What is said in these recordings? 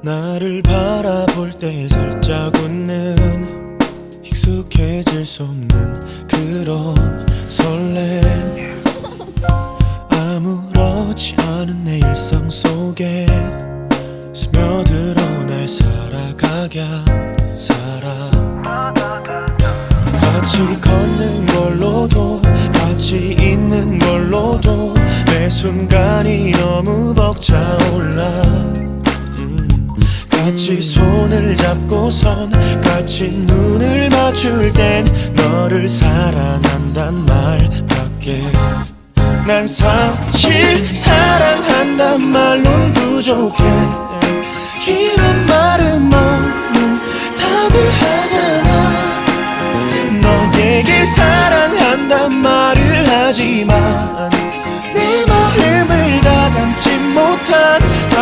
나를 바라볼 때 살짝 웃는 익숙해질 수 없는 그런 설렘. 아무렇지 않은 내 일상 속에 스며들어 날 살아가게 한 사람. 같이 걷는 걸로도 같이 있는 걸로도 매 순간이 너무 벅차올라. 음, 같이 손을 잡고선 같이 눈을 맞출 땐 너를 사랑한단 말밖에. 난 사실 사랑한단 말론 부족해. 이런 말은 너무 다들 하잖아. 너에게 사랑한단 말을 하지만 내 마음을 다 담지 못한다고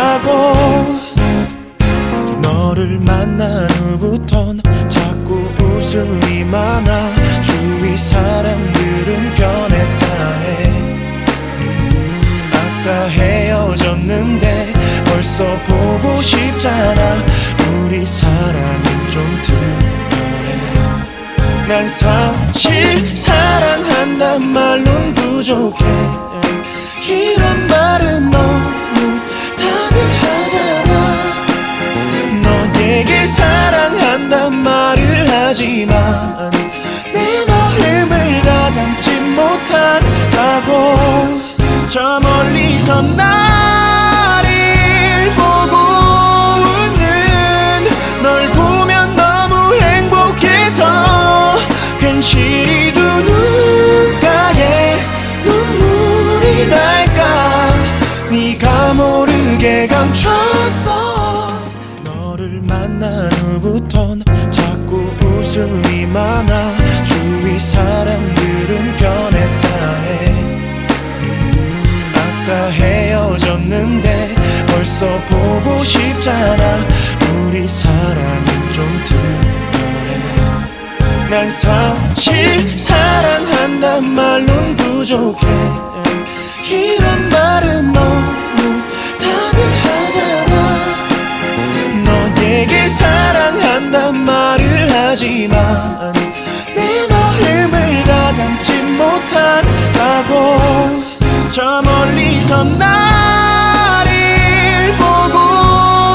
너를 만난 후부턴 자꾸 웃음이 많아 주위 사람들은 변했다 해. 아까 헤어졌는데 벌써 보고 싶잖아. 우리 사랑은 좀 특별해. 난 사실 사랑한단 말론 부족해 하지만 내 마음을 다 담지 못한다고 저 멀리서 나를 보고 웃는 널 보면 너무 행복해서 괜시리 두 눈가에 눈물이 날까 네가 모르게 감췄어 너를 만난 후부턴 자꾸 웃음이 많아 주위 사람들은 변했다 해. 아까 헤어졌는데 벌써 보고 싶잖아. 우리 사랑은 좀 특별해. 난 사실 사랑한단 말론 부족해. 이런 말은 너무 다들 하잖아. 너에게 말을 하지만 내 마음을 다 담지 못한다고 저 멀리서 나를 보고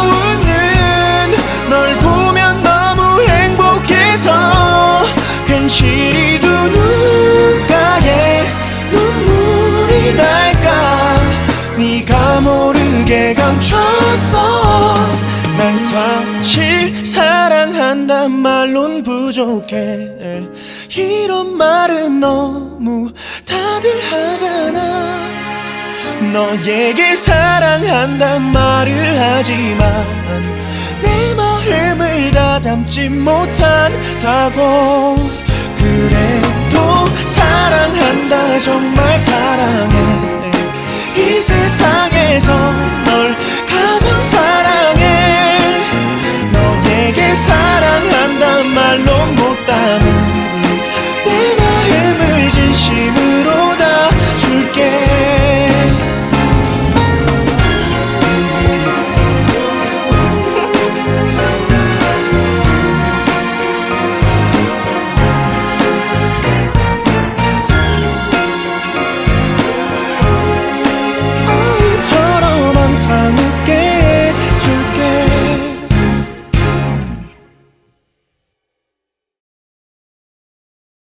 웃는 널 보면 너무 행복해서 괜시리 두 눈가에 눈물이 날까. 네가 모르게 감췄어 한단 말론 부족해. 이런 말은 너무 다들 하잖아. 너에게 사랑한단 말을 하지만 내 마음을 다 담지 못한다고. 그래도 사랑한다 정말 사랑해. 이 세상 못 담은 내 마음을 진심으로